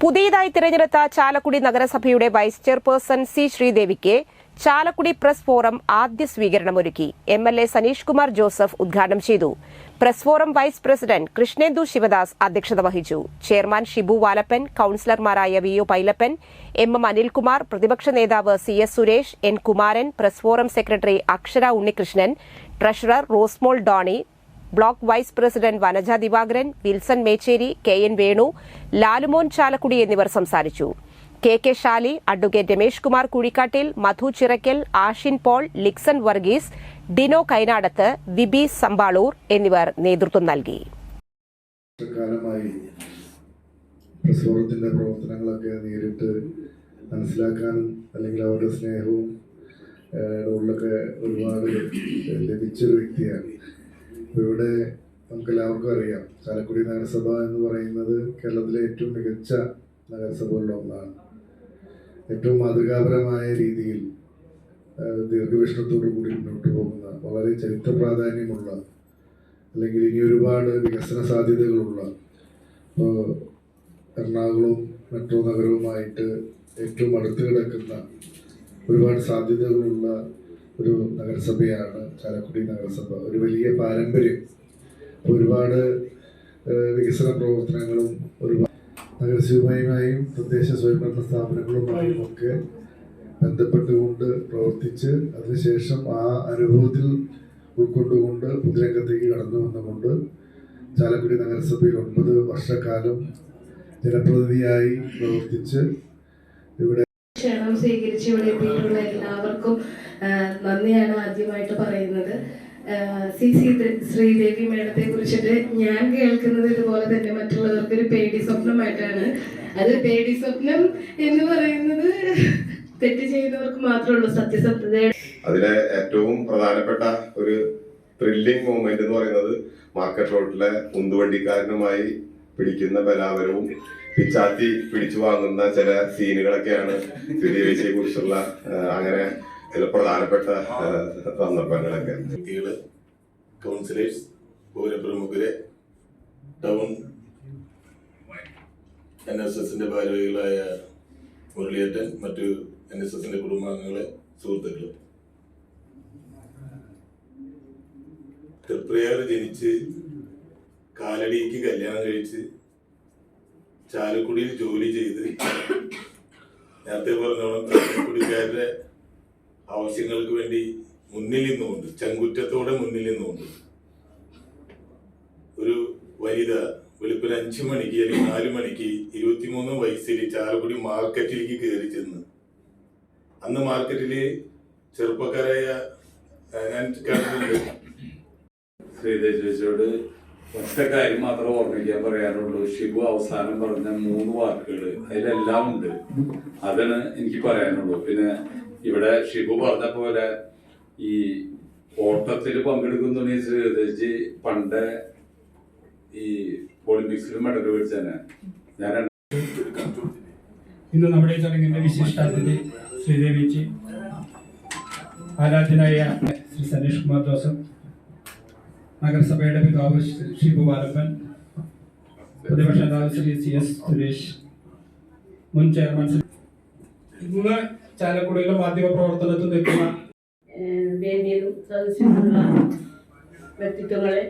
പുതിയതായി തിരഞ്ഞെടുത്ത ചാലക്കുടി നഗരസഭയുടെ വൈസ് ചെയർപേഴ്സൺ സി ശ്രീദേവിക്ക് ചാലക്കുടി പ്രസ് ഫോറം ആദ്യ സ്വീകരണമൊരുക്കി. M L A Saneesh Kumar Joseph ഉദ്ഘാടനം ചെയ്തു. Press forum vice president Krishnendu Sivadas അധ്യക്ഷത വഹിച്ചു. Chairman Shibu Valappan കൌൺസിലർമാരായ V O Pailappan M M Anilkumar പ്രതിപക്ഷ നേതാവ് C S Suresh N Kumaran press forum secretary Akshara Unnikrishnan treasurer Rosemol Doni block vice president Vanaja Divakaran Wilson Mecheri K N Venu Lalumon Chalakudy എന്നിവർ സംസാരിച്ചു. K K Shali advocate Ramesh Kumar Kuzhikkattil Madhu Chirakkal Ashin Paul Lixon Varghese Dino Kainadath Vibi Sampaloor എന്നിവർ നേതൃത്വം നൽകി. കാലമായി പ്രസവത്തിന്റെ പ്രവർത്തനങ്ങളൊക്കെ നേരിട്ട് മനസ്സിലാക്കാനും അല്ലെങ്കിൽ അവരുടെ സ്നേഹവും ഉള്ളൊക്കെ ഒരുപാട് ലഭിച്ചൊരു വ്യക്തിയാണ്. ഇവിടെ നമുക്ക് എല്ലാവർക്കും അറിയാം. ചാലക്കുടി നഗരസഭ എന്ന് പറയുന്നത് കേരളത്തിലെ ഏറ്റവും മികച്ച നഗരസഭകളിൽ ഒന്നാണ്. ഏറ്റവും മാതൃകാപരമായ രീതിയിൽ ദീർഘവീക്ഷണത്തോടു കൂടി മുന്നോട്ട് പോകുന്ന വളരെ ചരിത്ര പ്രാധാന്യമുള്ള അല്ലെങ്കിൽ ഇനി ഒരുപാട് വികസന സാധ്യതകളുള്ള ഇപ്പോൾ എറണാകുളവും മെട്രോ നഗരവുമായിട്ട് ഏറ്റവും അടുത്ത് കിടക്കുന്ന ഒരുപാട് സാധ്യതകളുള്ള ഒരു നഗരസഭയാണ് ചാലക്കുടി നഗരസഭ. ഒരു വലിയ പാരമ്പര്യം. ഒരുപാട് വികസന പ്രവർത്തനങ്ങളും ഒരുപാട് നഗരസഭയുമായും തദ്ദേശ സ്വയംഭരണ സ്ഥാപനങ്ങളുമായും ഒക്കെ ബന്ധപ്പെട്ടുകൊണ്ട് പ്രവർത്തിച്ച് അതിനുശേഷം ആ അനുഭവത്തിൽ ഉൾക്കൊണ്ടുകൊണ്ട് പൊതുരംഗത്തേക്ക് കടന്നു വന്നുകൊണ്ട് ചാലക്കുടി നഗരസഭയിൽ ഒൻപത് വർഷക്കാലം ജനപ്രതിനിധിയായി പ്രവർത്തിച്ച് ഇവിടെ ക്ഷണം സ്വീകരിച്ച് ഇവിടെ എത്തിയിട്ടുള്ള എല്ലാവർക്കും നന്ദിയാണ് ആദ്യമായിട്ട് പറയുന്നത്. സി സി ശ്രീദേവി മേഡത്തെ കുറിച്ചിട്ട് ഞാൻ കേൾക്കുന്നത് ഇതുപോലെ തന്നെ മറ്റുള്ളവർക്ക് ഒരു പേടി സ്വപ്നമായിട്ടാണ്. അത് പേടി സ്വപ്നം എന്ന് പറയുന്നത് തെറ്റ് ചെയ്യുന്നവർക്ക് മാത്രമേ ഉള്ളൂ സത്യസത്യതയുടെ അതിലെ ഏറ്റവും പ്രധാനപ്പെട്ട ഒരു ത്രില്ലിംഗ് മൂമെന്റ് എന്ന് പറയുന്നത് മാർക്കറ്റ് റോഡിലെ ഉന്തുവണ്ടിക്കാരനുമായി പിടിക്കുന്ന ബലാബലവും പിച്ചാത്തി പിടിച്ചു വാങ്ങുന്ന ചില സീനുകളൊക്കെയാണ് ശ്രീദേവിയെ കുറിച്ചുള്ള അങ്ങനെ ചില പ്രധാനപ്പെട്ട സന്ദർഭങ്ങളൊക്കെ. കുട്ടികൾ കൗൺസിലേഴ്സ് പൗരപ്രമുഖരെ ടൗൺ എൻ എസ് എസിന്റെ ഭാരവാഹികളായ മുരളിയേറ്റൻ മറ്റു എൻ എസ് എസിന്റെ കുടുംബാംഗങ്ങളെ സുഹൃത്തുക്കൾ. തൃപ്രയാർ ജനിച്ച് കാലടിക്ക് കല്യാണം കഴിച്ച് ചാലക്കുടിയിൽ ജോലി ചെയ്ത് നേരത്തെ പറഞ്ഞോളം ചാലക്കുടിക്കാരുടെ ആവശ്യങ്ങൾക്ക് വേണ്ടി മുന്നിൽ നിന്നുകൊണ്ട് ചങ്കുറ്റത്തോടെ മുന്നിൽ നിന്നുകൊണ്ട്. ഒരു വനിത വെളുപ്പിന് അഞ്ചു മണിക്ക് അല്ലെങ്കിൽ നാലു മണിക്ക് ഇരുപത്തിമൂന്ന് വയസ്സിൽ ചാലക്കുടി മാർക്കറ്റിലേക്ക് കയറി ചെന്ന്. അന്ന് മാർക്കറ്റിൽ ചെറുപ്പക്കാരായ ഞാൻ ഒറ്റ കാര്യം മാത്രം ഓർമ്മിക്കാൻ പറയാനുള്ളൂ. ഷിബു അവസാനം പറഞ്ഞ മൂന്ന് വാക്കുകൾ അതിലെല്ലാം ഉണ്ട്. അതാണ് എനിക്ക് പറയാനുള്ളൂ. പിന്നെ ഇവിടെ ഷിബു പറഞ്ഞ പോലെ ഈ ഓട്ടത്തിൽ പങ്കെടുക്കുന്ന പണ്ട് ഈ ഒളിമ്പിക്സിൽ മെഡൽ മേടിച്ചതന്നെ ഞാൻ ഇന്ന് നമ്മുടെ ചടങ്ങിന്റെ വിശിഷ്ടാതിഥി ശ്രീദേവിജി ആരാധ്യനായ ശ്രീ സനീഷ് കുമാർ ജോസഫ് നഗരസഭയുടെ പിതാവ് ശ്രീ ഷിബു ബാലപ്പൻ പ്രതിപക്ഷ നേതാവ് ശ്രീ സി എസ് സുരേഷ് മുൻ ചെയർമാൻ ഇന്ന് ചാലക്കുടിയിലെ മാധ്യമ പ്രവർത്തനത്തിൽ നിൽക്കുന്ന സദസ്സിലുള്ള വ്യക്തിത്വങ്ങളെ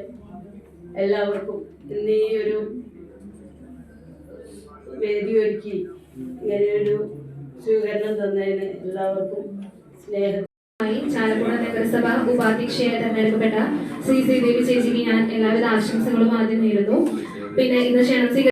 എല്ലാവർക്കും ഇന്ന് ഈ ഒരു വേദി ഒരുക്കി ഇങ്ങനെയൊരു സ്വീകരണം തന്നതിന് എല്ലാവർക്കും സ്നേഹം. ചാലക്കുട നഗരസഭ ഉപാധ്യക്ഷയായി തെരഞ്ഞെടുക്കപ്പെട്ട ശ്രീ ശ്രീദേവി ചേച്ചിക്ക് ഞാൻ എല്ലാവിധ ആശംസകളും ആദ്യം നേരുന്നു. പിന്നെ ഇന്ന് ക്ഷണം